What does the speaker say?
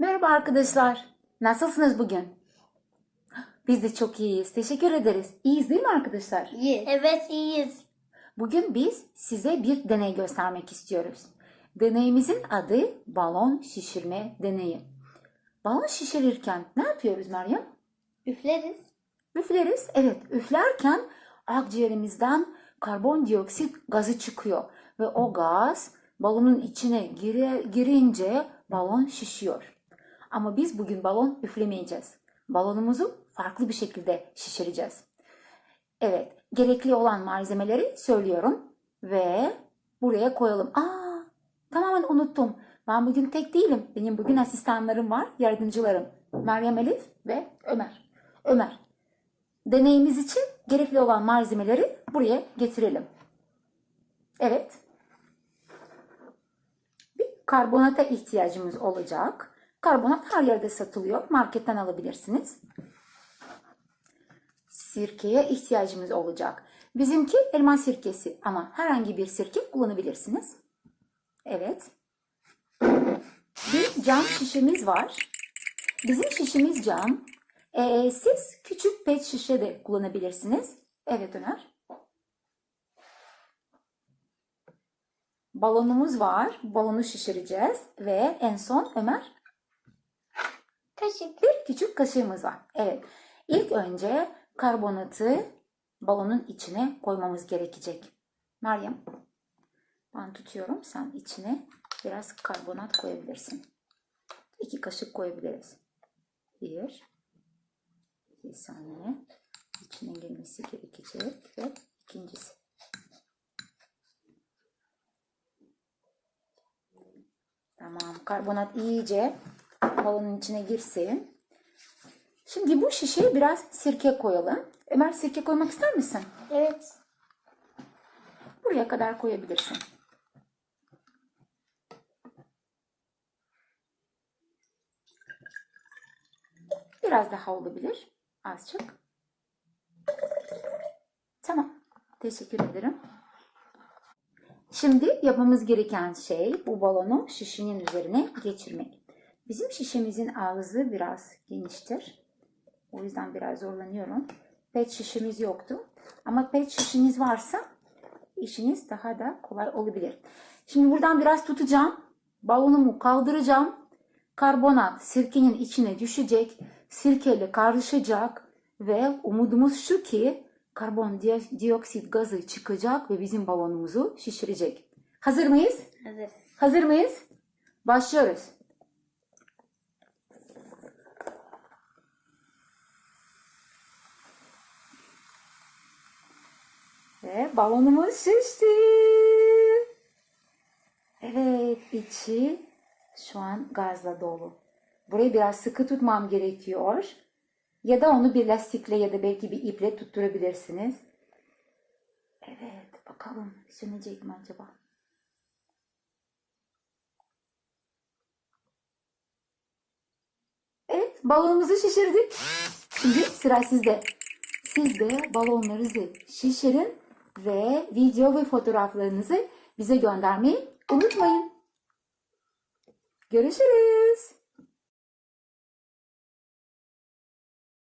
Merhaba arkadaşlar. Nasılsınız bugün? Biz de çok iyiyiz. Teşekkür ederiz. İyiyiz değil mi arkadaşlar? İyi. Evet iyiyiz. Bugün biz size bir deney göstermek istiyoruz. Deneyimizin adı balon şişirme deneyi. Balon şişirirken ne yapıyoruz Meryem? Üfleriz. Üfleriz. Evet, üflerken akciğerimizden karbondioksit gazı çıkıyor ve o gaz balonun içine gire, girince balon şişiyor. Ama biz bugün balon üflemeyeceğiz. Balonumuzu farklı bir şekilde şişireceğiz. Evet, gerekli olan malzemeleri söylüyorum ve buraya koyalım. Aa, tamamen unuttum. Ben bugün tek değilim. Benim bugün asistanlarım var, yardımcılarım. Meryem Elif ve Ömer. Ömer, deneyimiz için gerekli olan malzemeleri buraya getirelim. Evet. Bir karbonata ihtiyacımız olacak. Karbonat her yerde satılıyor. Marketten alabilirsiniz. Sirkeye ihtiyacımız olacak. Bizimki elma sirkesi ama herhangi bir sirke kullanabilirsiniz. Evet. Bir cam şişemiz var. Bizim şişemiz cam. Ee, siz küçük pet şişe de kullanabilirsiniz. Evet Ömer. Balonumuz var. Balonu şişireceğiz. Ve en son Ömer Kaşık. bir küçük kaşığımız var. Evet. İlk önce karbonatı balonun içine koymamız gerekecek. Meryem ben tutuyorum. Sen içine biraz karbonat koyabilirsin. İki kaşık koyabiliriz. Bir. Bir saniye. İçine girmesi gerekecek ve ikincisi. Tamam. Karbonat iyice balonun içine girsin. Şimdi bu şişeye biraz sirke koyalım. Ömer sirke koymak ister misin? Evet. Buraya kadar koyabilirsin. Biraz daha olabilir. Azıcık. Tamam. Teşekkür ederim. Şimdi yapmamız gereken şey bu balonu şişenin üzerine geçirmek. Bizim şişemizin ağzı biraz geniştir. O yüzden biraz zorlanıyorum. Pet şişemiz yoktu. Ama pet şişiniz varsa işiniz daha da kolay olabilir. Şimdi buradan biraz tutacağım. Balonumu kaldıracağım. Karbonat sirkenin içine düşecek. Sirkeyle karışacak. Ve umudumuz şu ki karbondioksit gazı çıkacak ve bizim balonumuzu şişirecek. Hazır mıyız? Hazırız. Hazır mıyız? Başlıyoruz. Ve balonumuz şişti. Evet, içi şu an gazla dolu. Burayı biraz sıkı tutmam gerekiyor. Ya da onu bir lastikle ya da belki bir iple tutturabilirsiniz. Evet, bakalım sönecek mi acaba? Evet, balonumuzu şişirdik. Şimdi sıra sizde. Siz de balonlarınızı şişirin ve video ve fotoğraflarınızı bize göndermeyi unutmayın. Görüşürüz.